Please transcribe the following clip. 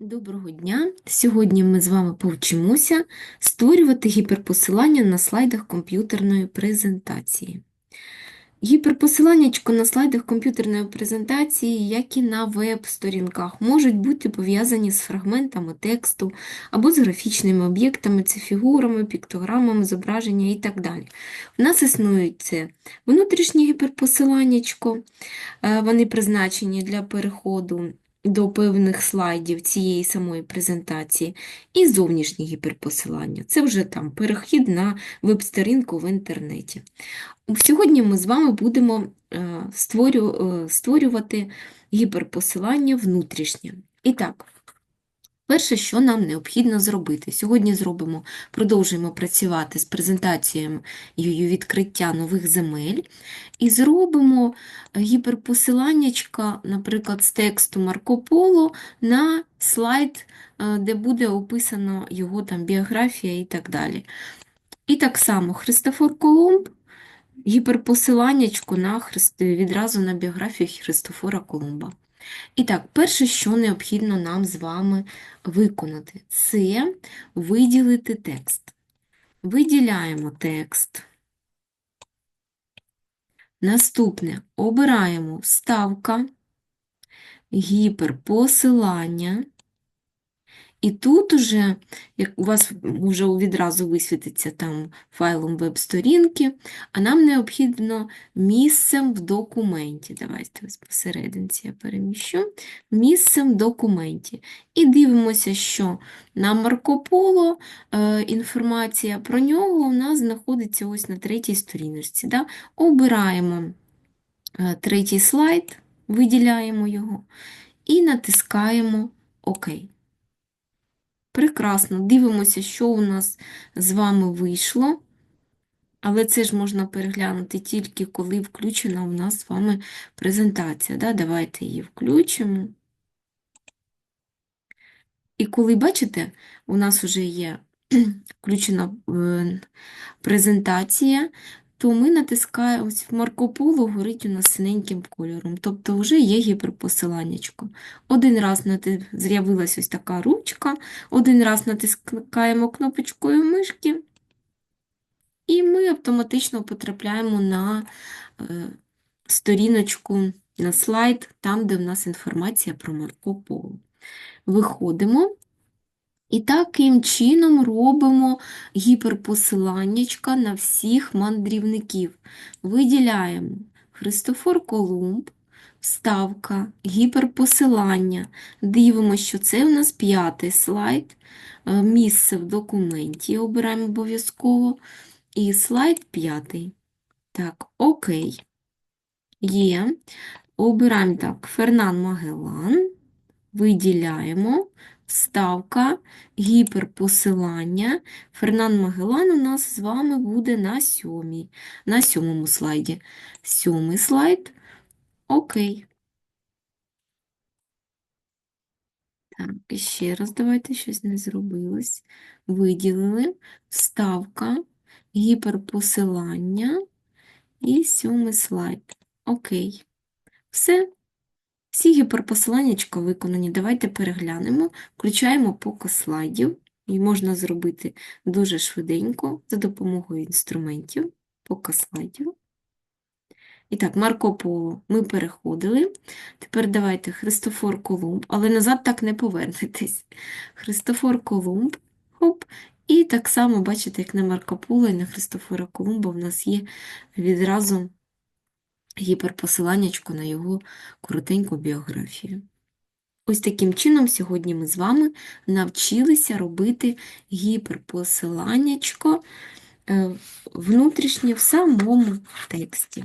Доброго дня! Сьогодні ми з вами повчимося створювати гіперпосилання на слайдах комп'ютерної презентації. Гіперпосиланнячко на слайдах комп'ютерної презентації, як і на веб-сторінках, можуть бути пов'язані з фрагментами тексту або з графічними об'єктами, це фігурами, піктограмами, зображення і так далі. У нас існують це внутрішнє гіперпосиланнячко, е, вони призначені для переходу до певних слайдів цієї самої презентації, і зовнішнє гіперпосилання. Це вже там перехід на веб-сторінку в інтернеті. Сьогодні ми з вами будемо е, е, створювати гіперпосилання внутрішнє. І так, перше, що нам необхідно зробити. Сьогодні зробимо, продовжуємо працювати з презентацією відкриття нових земель і зробимо гіперпосиланнячка, наприклад, з тексту Марко Поло на слайд, е, де буде описано його там біографія і так далі. І так само Христофор Колумб, гіперпосиланнячко на відразу на біографію Христофора Колумба. І так, перше, що необхідно нам з вами виконати, це виділити текст. Виділяємо текст. Наступне обираємо вставка, гіперпосилання. І тут уже, як у вас вже відразу висвітиться там файлом веб-сторінки, а нам необхідно місцем в документі. Давайте посерединці я переміщу. Місцем в документі. І дивимося, що на Марко Поло е, інформація про нього у нас знаходиться ось на третій сторіночці. Да? Обираємо е, третій слайд, виділяємо його і натискаємо ОК. Прекрасно, дивимося, що у нас з вами вийшло. Але це ж можна переглянути тільки коли включена у нас з вами презентація. Да? Давайте її включимо. І коли, бачите, у нас вже є включена е, презентація, то ми натискаємо ось в Марко Поло горить у нас синеньким кольором, тобто вже є гіперпосиланнячко. Один раз нати- з'явилась ось така ручка, один раз натискаємо кнопочкою мишки, і ми автоматично потрапляємо на е, сторіночку, на слайд, там, де в нас інформація про Марко Поло. Виходимо. І таким чином робимо гіперпосиланнячка на всіх мандрівників. Виділяємо Христофор Колумб, вставка, гіперпосилання. Дивимося, що це у нас п'ятий слайд, е, місце в документі обираємо обов'язково. І слайд п'ятий. Так, окей. Є. Обираємо так, Фернан Магеллан. Виділяємо. Вставка, гіперпосилання. Фернан Магеллан у нас з вами буде на сьомій, на сьомому слайді. Сьомий слайд. Окей. Так, і ще раз давайте щось не зробилось. Виділили. Вставка, гіперпосилання і сьомий слайд. Окей. Все. Всі гіперпосиланнячка виконані. Давайте переглянемо. Включаємо показ слайдів. І можна зробити дуже швиденько за допомогою інструментів. Показ слайдів. І так, Марко Поло ми переходили. Тепер давайте Христофор Колумб, але назад так не повернетесь. Христофор Колумб, хоп. І так само, бачите, як на Марко Поло і на Христофора Колумба в нас є відразу гіперпосиланнячко на його коротеньку біографію. Ось таким чином сьогодні ми з вами навчилися робити гіперпосиланнячко е, внутрішнє в самому тексті.